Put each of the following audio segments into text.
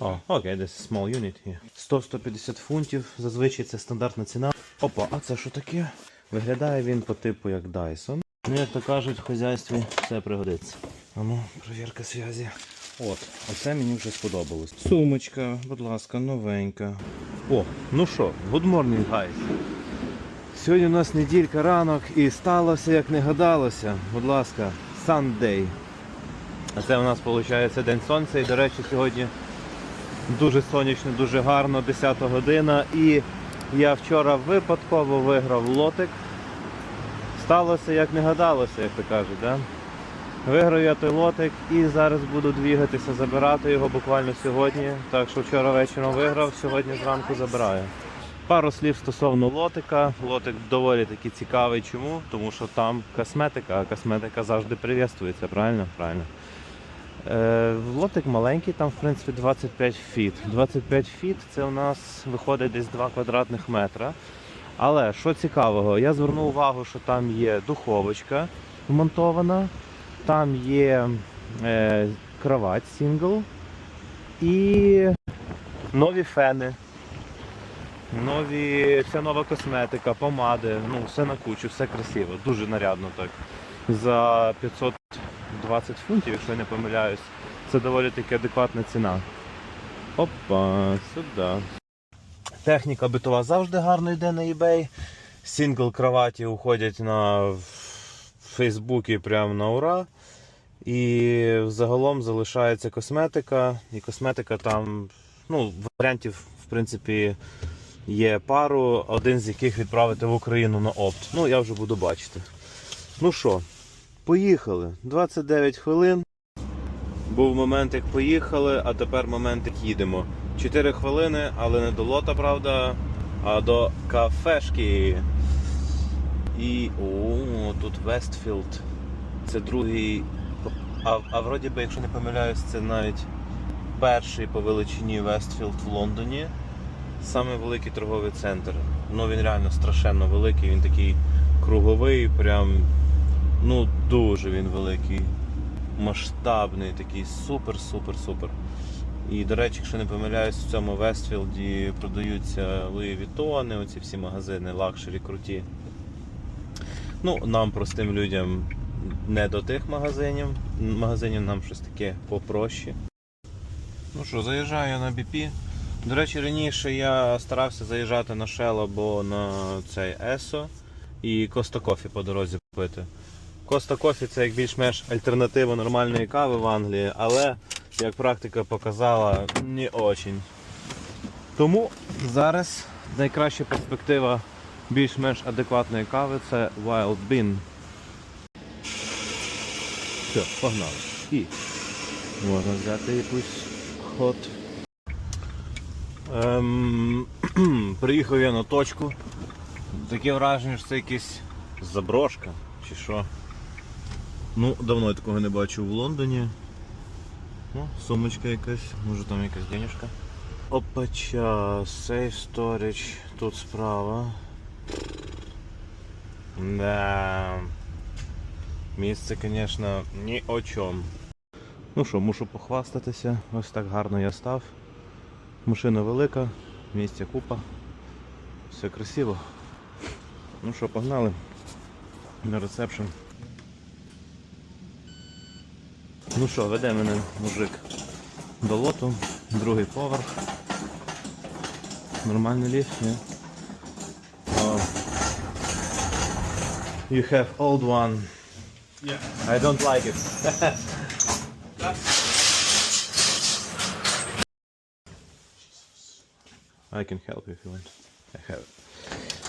О, окей, десь small unit є. 100-150 фунтів, зазвичай це стандартна ціна. Опа, а це що таке? Виглядає він по типу як Dyson. Ну, як то кажуть, в хазяйстві все пригодиться. А ну, провірка зв'язі. От, оце мені вже сподобалось. Сумочка, будь ласка, новенька. О, ну що, good morning, guys. Сьогодні у нас неділька ранок і сталося, як не гадалося. Будь ласка, Sunday. А це у нас виходить день сонця. І, до речі, сьогодні дуже сонячно, дуже гарно, 10 година. І я вчора випадково виграв лотик. Сталося, як не гадалося, як то кажуть. Да? Виграв я той лотик і зараз буду двігатися, забирати його буквально сьогодні. Так що вчора вечором виграв, сьогодні зранку забираю. Пару слів стосовно лотика. Лотик доволі таки цікавий. Чому? Тому що там косметика, а косметика завжди привітствується, правильно? Правильно. Е, лотик маленький, там в принципі 25 фіт. 25 фіт це у нас виходить десь 2 квадратних метра. Але що цікавого, я звернув увагу, що там є духовочка вмонтована, там є е, кровать сингл і нові фени. Нові, вся нова косметика, помади, ну все на кучу, все красиво, дуже нарядно так. За 520 фунтів, якщо я не помиляюсь, це доволі таки адекватна ціна. Опа, сюди. Техніка битова завжди гарно йде на eBay. Сингл кроваті уходять на Фейсбуці прямо на ура. І загалом залишається косметика. І косметика там, ну, варіантів, в принципі, є пару, один з яких відправити в Україну на опт. Ну, я вже буду бачити. Ну що, поїхали. 29 хвилин. Був момент, як поїхали, а тепер момент, як їдемо. 4 хвилини, але не до лота, правда, а до кафешки. І о, тут Вестфілд. Це другий. А, а вроді би, якщо не помиляюсь, це навіть перший по величині Вестфілд в Лондоні. Саме великий торговий центр. Ну він реально страшенно великий, він такий круговий, прям ну дуже він великий, масштабний, такий супер-супер-супер. І, до речі, якщо не помиляюсь, в цьому Вестфілді продаються Луї Вітони, оці всі магазини, лакшері круті. Ну, нам, простим людям, не до тих магазинів. Магазинів нам щось таке попроще. Ну що, заїжджаю на BP. До речі, раніше я старався заїжджати на Shell або на цей ESO і Costa Coffee по дорозі пити. Costa Coffee це як більш-менш альтернатива нормальної кави в Англії, але, як практика показала, не очень. Тому зараз найкраща перспектива більш-менш адекватної кави це Wild Bean. Все, погнали. І можна взяти якусь хот. Ем, приїхав я на точку. Таке враження, що це якась заброшка чи що. Ну, давно я такого не бачив в Лондоні. Ну, сумочка якась, може там якась денежка. Опача, Safe Storage тут справа. Да. Місце, звісно, ні о чому. Ну що, мушу похвастатися. Ось так гарно я став. Машина велика, місця купа. Все красиво. Ну що, погнали на ресепшн. Ну що, веде мене мужик до лоту, другий поверх. Нормальний ліфт, ні? Oh. You have old one. Yeah. I don't like it. I can help you if you want. I have.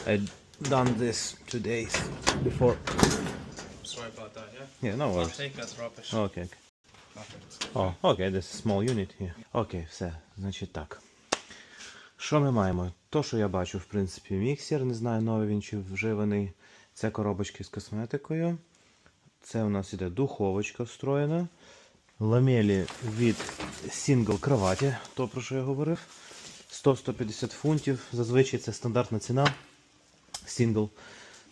I done this two days before. Sorry about that, yeah? Yeah, no I'll worries. take that rubbish. Okay. Perfect. О, окей, is small unit here. Окей, все, значить так. Що ми маємо? То, що я бачу, в принципі, міксер, не знаю, новий він чи вживаний. Це коробочки з косметикою. Це у нас іде духовочка встроєна. Ламелі від сингл кроваті, то про що я говорив. 100-150 фунтів. Зазвичай це стандартна ціна. Сингл.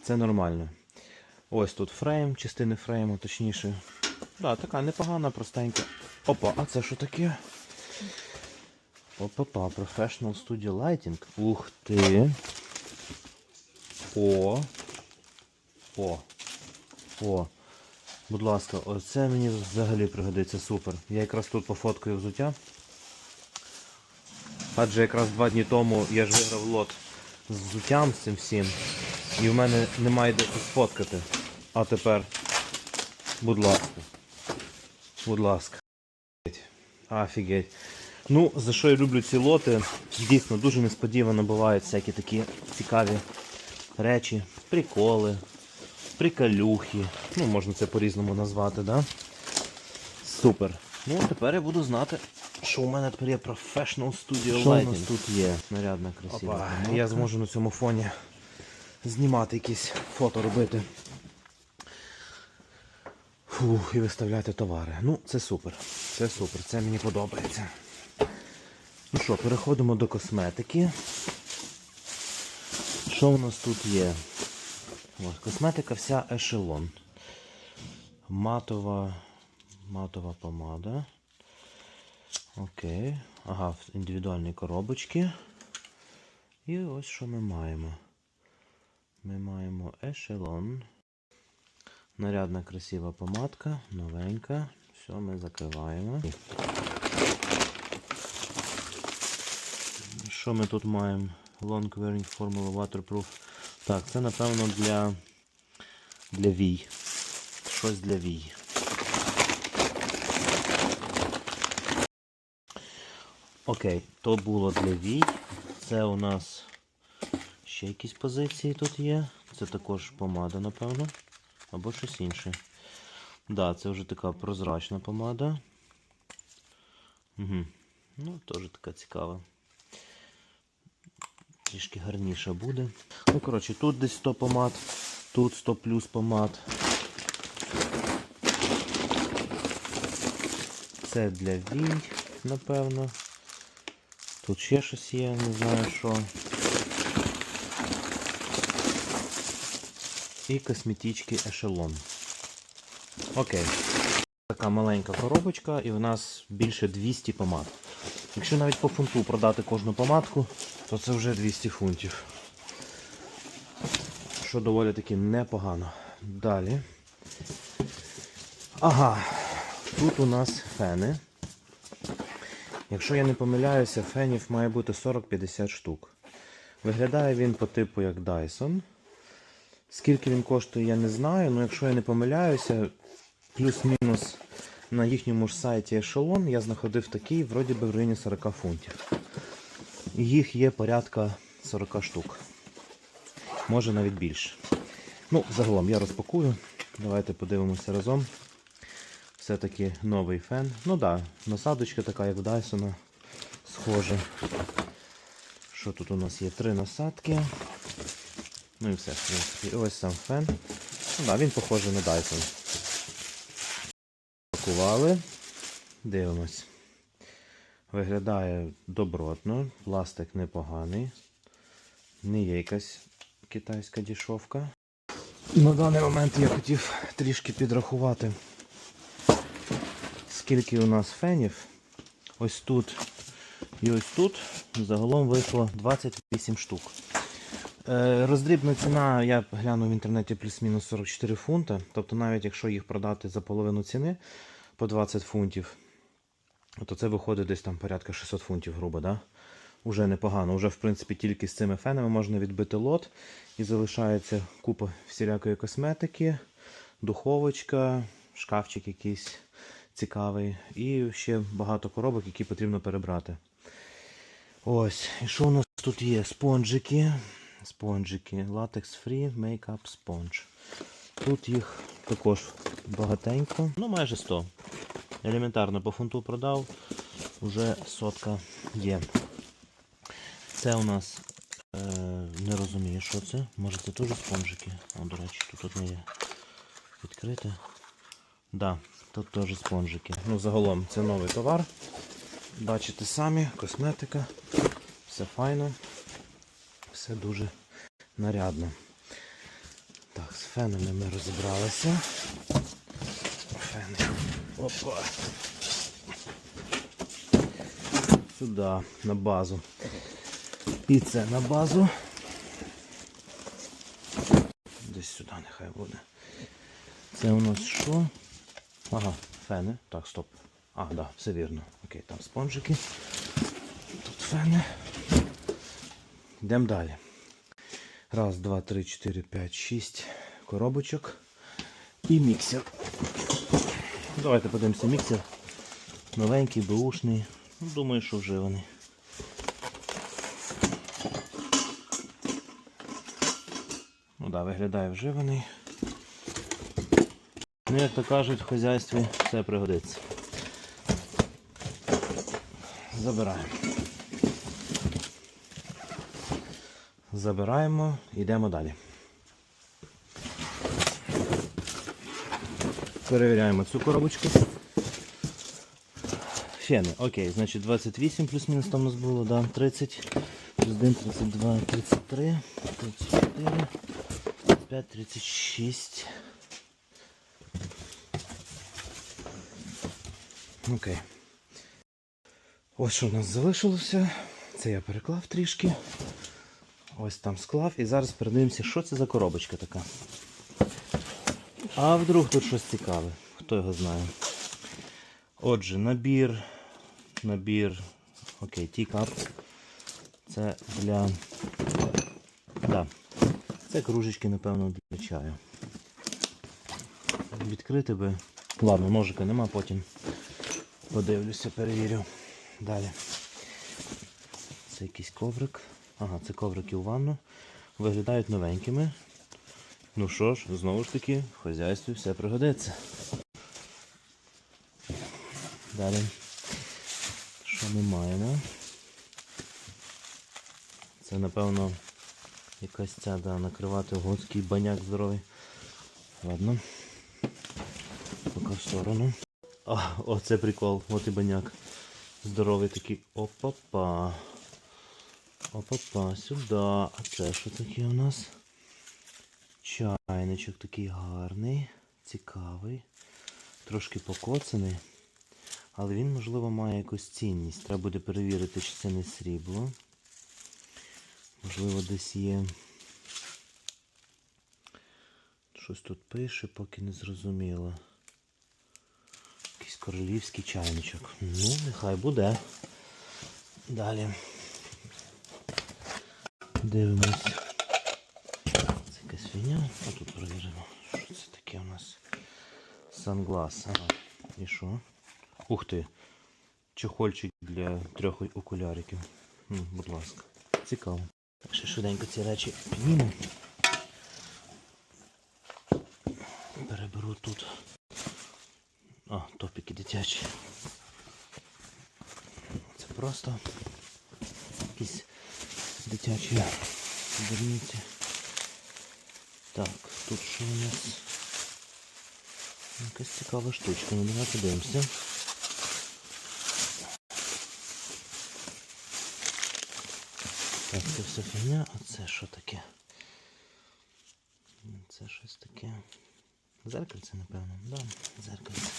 Це нормально. Ось тут фрейм, частини фрейму, точніше. Да, така непогана, простенька. Опа, а це що таке? Опа-па, Professional Studio Lighting. Ух ти. О. О. О. Будь ласка, оце мені взагалі пригодиться супер. Я якраз тут пофоткаю взуття. Адже якраз два дні тому я ж виграв лот з взуттям з цим всім. І в мене немає де сфоткати. А тепер, будь ласка. Будь ласка. Офігеть. Ну, за що я люблю ці лоти? Дійсно, дуже несподівано бувають всякі такі цікаві речі, приколи, приколюхи. Ну, можна це по-різному назвати, да? Супер. Ну, тепер я буду знати, що у мене тепер є Professional Studio Що у нас тут є? Нарядна, красива. Опа. Я зможу на цьому фоні знімати якісь фото робити. Фух, і виставляти товари. Ну, це супер. Це супер, це мені подобається. Ну що, переходимо до косметики. Що у нас тут є? Ось, косметика вся ешелон. Матова, матова помада. Окей. Ага, в індивідуальні коробочки. І ось що ми маємо. Ми маємо ешелон. Нарядна красива помадка, новенька. Все, ми закриваємо. Що ми тут маємо? Long wearing formula waterproof. Так, це напевно для, для вій. Щось для вій. Окей, то було для вій. Це у нас ще якісь позиції тут є. Це також помада, напевно. Або щось інше. Да, це вже така прозрачна помада. Ну, теж така цікава. Трішки гарніша буде. Ну, коротше, тут десь 100 помад, тут 100 плюс помад. Це для вій, напевно. Тут ще щось є, не знаю що. І косметички ешелон. Окей. Така маленька коробочка і в нас більше 200 помад. Якщо навіть по фунту продати кожну помадку, то це вже 200 фунтів. Що доволі таки непогано. Далі. Ага, тут у нас фени. Якщо я не помиляюся, фенів має бути 40-50 штук. Виглядає він по типу як Dyson. Скільки він коштує, я не знаю, але якщо я не помиляюся, плюс-мінус на їхньому ж сайті Ешелон я знаходив такий, вроді би в районі 40 фунтів. Їх є порядка 40 штук. Може навіть більше. Ну, загалом я розпакую. Давайте подивимося разом. Все-таки новий фен. Ну так, да, насадочка така, як в Dyson. Схожа. Що тут у нас є? Три насадки. Ну і все, в принципі. Ось сам фен. Ну, да, він похожий на Dyson. Пакували. Дивимось. Виглядає добротно, пластик непоганий. Не є якась китайська дішовка. На даний момент я хотів трішки підрахувати, скільки у нас фенів. Ось тут і ось тут. Загалом вийшло 28 штук. Е, Роздрібна ціна, я глянув в інтернеті плюс-мінус 44 фунта. Тобто навіть якщо їх продати за половину ціни по 20 фунтів, то це виходить десь там порядка 600 фунтів, грубо, да? Уже непогано. Уже, в принципі, тільки з цими фенами можна відбити лот. І залишається купа всілякої косметики, духовочка, шкафчик якийсь цікавий. І ще багато коробок, які потрібно перебрати. Ось, і що у нас тут є? Спонжики. Спонжики. Latex Free Makeup Sponge. Тут їх також багатенько. Ну, майже 100. Елементарно по фунту продав. Уже сотка є. Це у нас е, не розумію, що це. Може це теж спонжики. О, до речі, тут одне є відкрите. Да, тут теж спонжики. Ну, загалом це новий товар. Бачите самі, косметика. Все файно. Все дуже нарядно. Так, з фенами ми розібралися. Фени. Опа. сюди, на базу. І це на базу. Десь сюди нехай буде. Це у нас що? Ага, фени. Так, стоп. А, да, все вірно. Окей, там спонжики. Тут фени. Йдемо далі. Раз, два, три, чотири, п'ять, шість коробочок. І міксер. Давайте подивимося міксер. Новенький, беушний. Ну, Думаю, що вживаний. Ну да, виглядає вживаний. Ну, як то кажуть, в хазяйстві все пригодиться. Забираємо. Забираємо, йдемо далі. Перевіряємо цю коробочку. Фени, окей, значить 28 плюс-мінус там у нас було, да, 30, плюс 1, 32, 33, 34, 35, 36. Окей. Ось що в нас залишилося. Це я переклав трішки. Ось там склав. І зараз передивимося, що це за коробочка така. А вдруг тут щось цікаве. Хто його знає. Отже, набір. Набір. Окей, тікап. Це для. Да. Це кружечки, напевно, для чаю. Відкрити би. Ладно, ножика нема, потім подивлюся, перевірю. Далі. Це якийсь коврик. Ага, це коврики у ванну. Виглядають новенькими. Ну що ж, знову ж таки, в хазяйстві все пригодиться. Далі. Що ми маємо? Це, напевно, якась ця, да, накривати готський баняк здоровий. Ладно. Поки в сторону. А, оце прикол, от і баняк. Здоровий такий. Опа-па. Опа-па, сюди. А це що таке у нас? Чайничок такий гарний, цікавий, трошки покоцаний. Але він, можливо, має якусь цінність. Треба буде перевірити, чи це не срібло. Можливо, десь є. Щось тут пише, поки не зрозуміло. Якийсь королівський чайничок. Ну, нехай буде. Далі. Дивимось. Це якась фігня. А тут перевіримо. Що це таке у нас? Санглас. Ага. І що? Ух ти. Чохольчик для трьох окуляриків. М, будь ласка. Цікаво. Так що швиденько ці речі підніму. Переберу тут. А, топіки дитячі. Це просто якісь дитячі дурниці. Так, тут що у нас? Якась цікава штучка. Ну давай подивимося. Так, це все фігня, а це що таке? Це щось таке. Зеркальце, напевно. Да, зеркальце.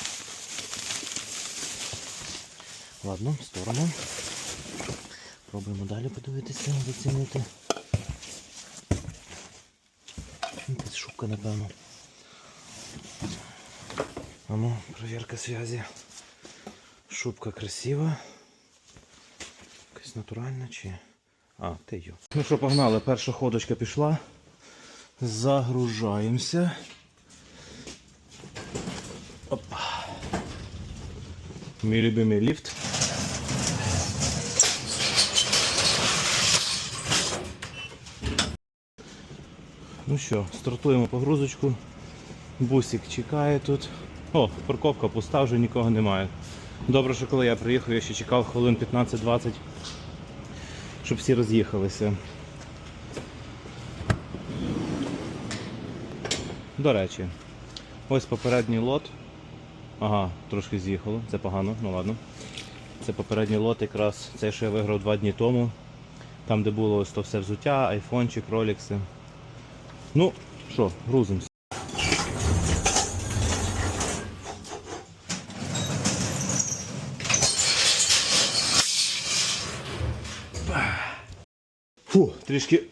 Ладно, в сторону. Пробуємо далі подивитися, зацінити. Якась шубка, напевно. А ну, проверка связи. Шубка красива. Якась натуральна чи. А, ти йо. Ну що, погнали, перша ходочка пішла. Загружаємося. Опа. Мій любимий ліфт. Ну що, стартуємо погрузочку. Бусик чекає тут. О, парковка пуста, вже нікого немає. Добре, що коли я приїхав, я ще чекав хвилин 15-20, щоб всі роз'їхалися. До речі, ось попередній лот. Ага, трошки з'їхало, це погано, ну ладно. Це попередній лот якраз цей, що я виграв два дні тому. Там, де було ось то все взуття, айфончик, ролікси. Ну, що, грузимося. Фу, трішки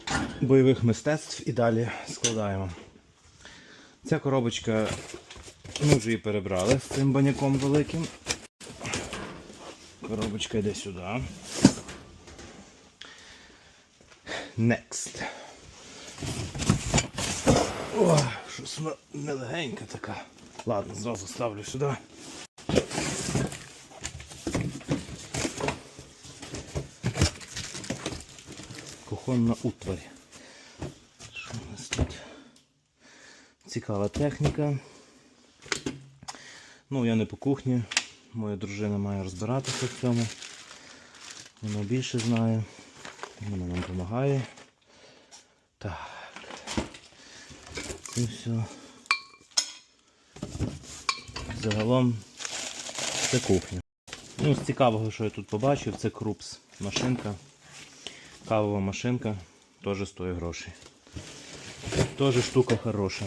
бойових мистецтв і далі складаємо. Ця коробочка, ми вже її перебрали з цим баняком великим. Коробочка йде сюди. Next. О, щось вона нелегенька така. Ладно, зразу ставлю сюди. Кухонна утварь. Що у нас тут? Цікава техніка. Ну, я не по кухні. Моя дружина має розбиратися в цьому. Вона більше знає. Вона нам допомагає. Це все. Загалом це кухня. Ну, з цікавого, що я тут побачив, це крупс машинка. Кавова машинка теж стоїть грошей. Теж штука хороша.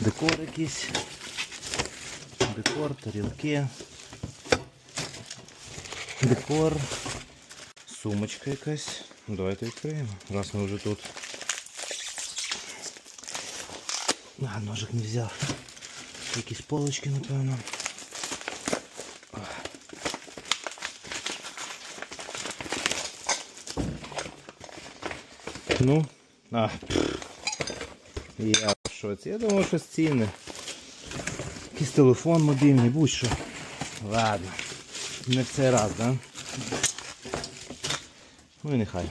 Декор якийсь. Декор, тарілки. Декор. Сумочка якась. Давайте відкриємо. Раз ми вже тут. А, ножик не взяв. Якісь полочки, напевно. Ну, а. Я в шоці. Я думав, що цінне. Якийсь телефон мобільний, будь-що. Ладно. Не в цей раз, да? Ну і нехай.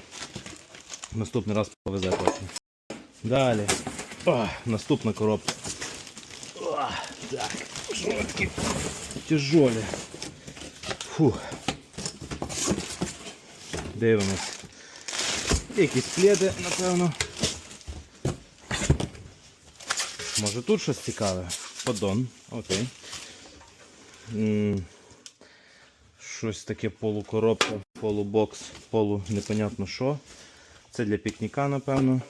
Наступний раз повезе точно. Далі. О, наступна коробка. О, так. Такі тяжолі. Фух. Дивимось. Якісь пледи, напевно. Може тут щось цікаве? Поддон, окей. Щось таке полукоробка, полубокс, полу непонятно що. Це для пікніка, напевно.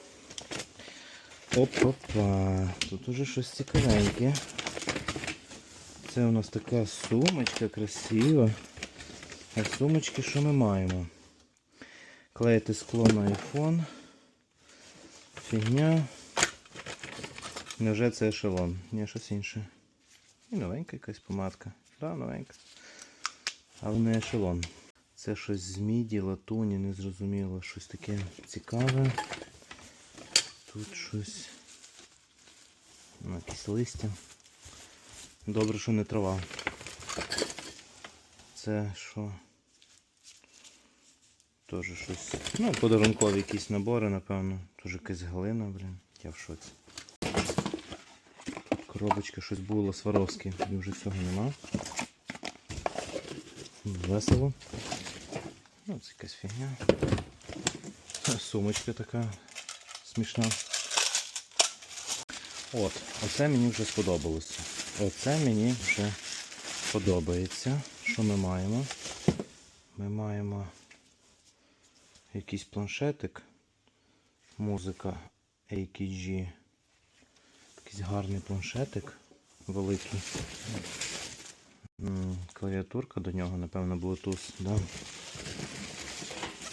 Опа-па. Тут уже щось цікавеньке. Це у нас така сумочка красива. А сумочки що ми маємо? Клеїти скло на iPhone. Фігня. Невже це ешелон? Ні, щось інше. І новенька якась помадка. Да, новенька. Але не ешелон. Це щось з міді, латуні, незрозуміло. Щось таке цікаве. Тут щось. Ну, якісь листя. Добре, що не трава. Це що? Теж щось. Ну, подарункові якісь набори, напевно. Теж якась глина, блін. Я в шоці. Коробочка щось було Сваровське, і вже цього нема. Весело. Ну, це якась фігня. Сумочка така смішна. От, оце мені вже сподобалося. Оце мені вже подобається. Що ми маємо? Ми маємо якийсь планшетик. Музика AKG. Якийсь гарний планшетик великий. Клавіатурка до нього, напевно, Bluetooth, да?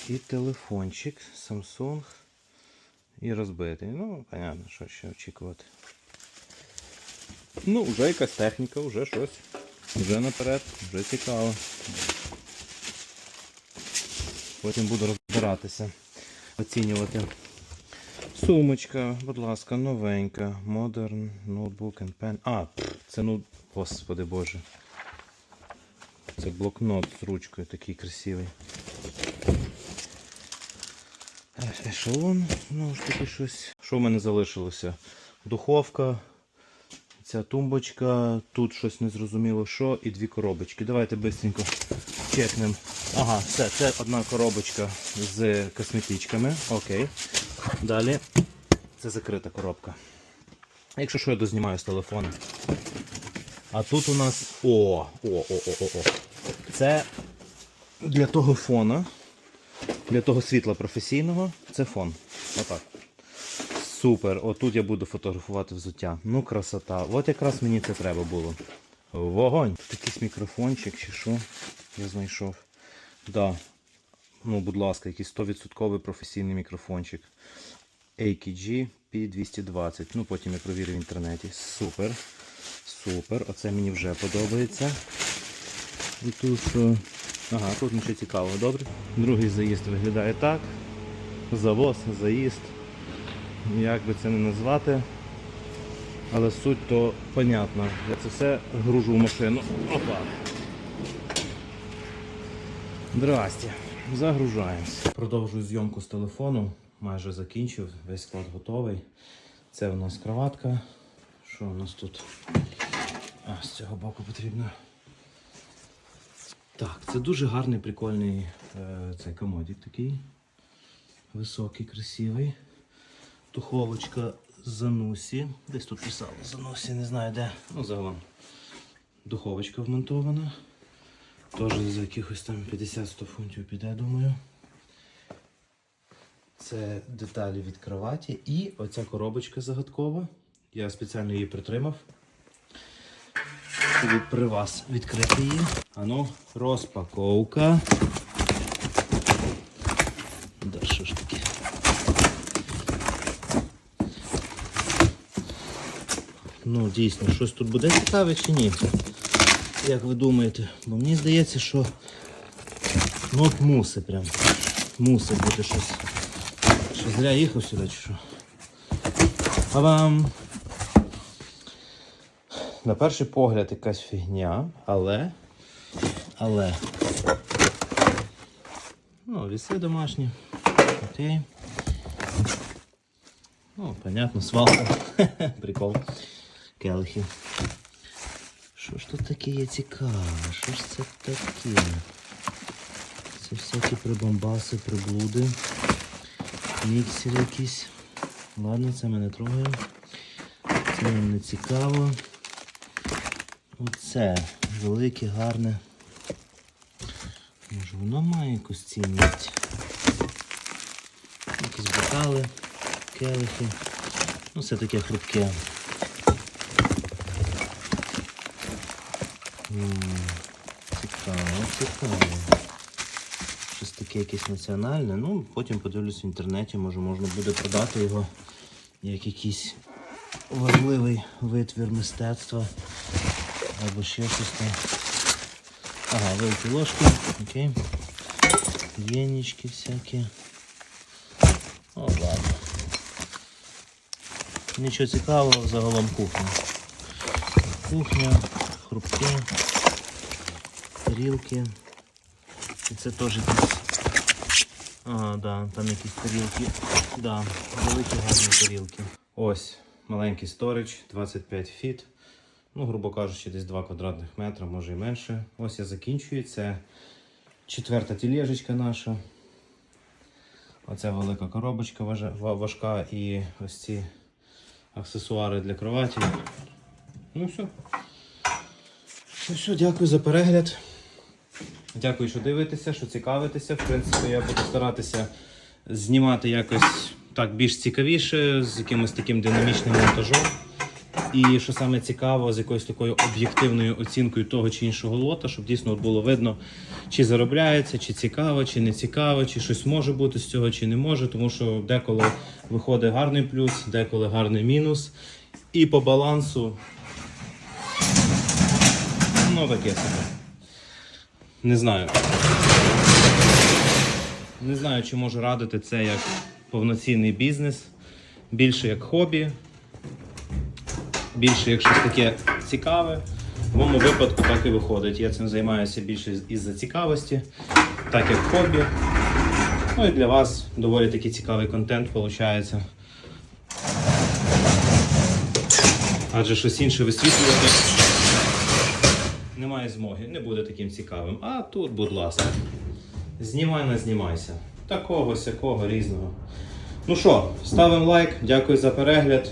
І телефончик Samsung. І розбитий. Ну, понятно, що ще очікувати. Ну, вже якась техніка, вже щось. Вже наперед, вже цікаво. Потім буду розбиратися, оцінювати. Сумочка, будь ласка, новенька. Modern Notebook and Pen. А, це ну, господи боже. Це блокнот з ручкою такий красивий. Ешелон, ну ж таки щось. Що в мене залишилося? Духовка, ця тумбочка, тут щось незрозуміло що, і дві коробочки. Давайте швидко чекнемо. Ага, все, це одна коробочка з косметичками. Окей. Далі це закрита коробка. Якщо що, я дознімаю з телефону. А тут у нас. О! О, о, о, о, о. Це для того фона, для того світла професійного, це фон. Отак. Супер. Отут я буду фотографувати взуття. Ну, красота. От якраз мені це треба було. Вогонь. Тут якийсь мікрофончик чи що. Я знайшов. Да. Ну, будь ласка, якийсь 100% професійний мікрофончик. AKG P220. Ну, потім я провірю в інтернеті. Супер. Супер. Оце мені вже подобається. І тут що. Ага, тут нічого цікавого, добре. Другий заїзд виглядає так. Завоз, заїзд. Як би це не назвати. Але суть то понятна. Я це все гружу в машину. Опа. Здрасте. Загружаємось. Продовжую зйомку з телефону. Майже закінчив, весь склад готовий. Це у нас кроватка. Що у нас тут? А, з цього боку потрібно. Так, це дуже гарний, прикольний е, цей комодик такий. Високий, красивий. Туховочка Занусі. Десь тут писало Занусі, не знаю де. Ну, загалом. Духовочка вмонтована. Теж за якихось там 50-100 фунтів піде, думаю. Це деталі від кроваті. І оця коробочка загадкова. Я спеціально її притримав. Щоб при вас відкрити її. Ану, розпаковка. Да що ж таке? Ну, дійсно, щось тут буде цікаве чи ні? Як ви думаєте? Бо мені здається, що ну от мусить прям. Мусить бути щось. Що зря їхав сюди чи що? А вам. На перший погляд якась фігня, але. Але. Ну, віси домашні. Окей. Ну, понятно, свалка. Прикол. Келихи. Що ж тут таке є цікаве? Що ж це таке? Це всякі прибамбаси, приблуди. Міксер якийсь. Ладно, це мене трогає. Це нам не цікаво. Оце велике, гарне. Може воно має якусь цінність. Якісь бокали, келихи. Ну, все таке хрупке. Цікаво, цікаво. Щось таке якесь національне. Ну, потім подивлюсь в інтернеті, може можна буде продати його як якийсь важливий витвір мистецтва. Або ще щось там. Ага, великі ложки, окей. Венички всякі. О, ладно. Нічого цікавого, загалом кухня. Кухня, хрупки, тарілки. І це теж якісь. Ага, да, там якісь тарілки. Да, великі гарні тарілки. Ось маленький сторич, 25 фіт. Ну, грубо кажучи, десь 2 квадратних метра, може і менше. Ось я закінчую. Це четверта тілежечка наша. Оця велика коробочка важка і ось ці аксесуари для кроваті. Ну все. Ну все, дякую за перегляд. Дякую, що дивитеся, що цікавитеся. В принципі, я буду старатися знімати якось так більш цікавіше, з якимось таким динамічним монтажом. І що саме цікаво, з якоюсь такою об'єктивною оцінкою того чи іншого лота, щоб дійсно було видно, чи заробляється, чи цікаво, чи не цікаво, чи щось може бути з цього, чи не може. Тому що деколи виходить гарний плюс, деколи гарний мінус. І по балансу. Ну, таке собі. Не знаю. Не знаю, чи можу радити це як повноцінний бізнес, більше як хобі, більше як щось таке цікаве. В моєму випадку так і виходить. Я цим займаюся більше із-за цікавості, так як хобі. Ну і для вас доволі таки цікавий контент виходить. Адже щось інше висвітлювати немає змоги, не буде таким цікавим. А тут, будь ласка, знімай, не знімайся. Такого, сякого, різного. Ну що, ставимо лайк, дякую за перегляд.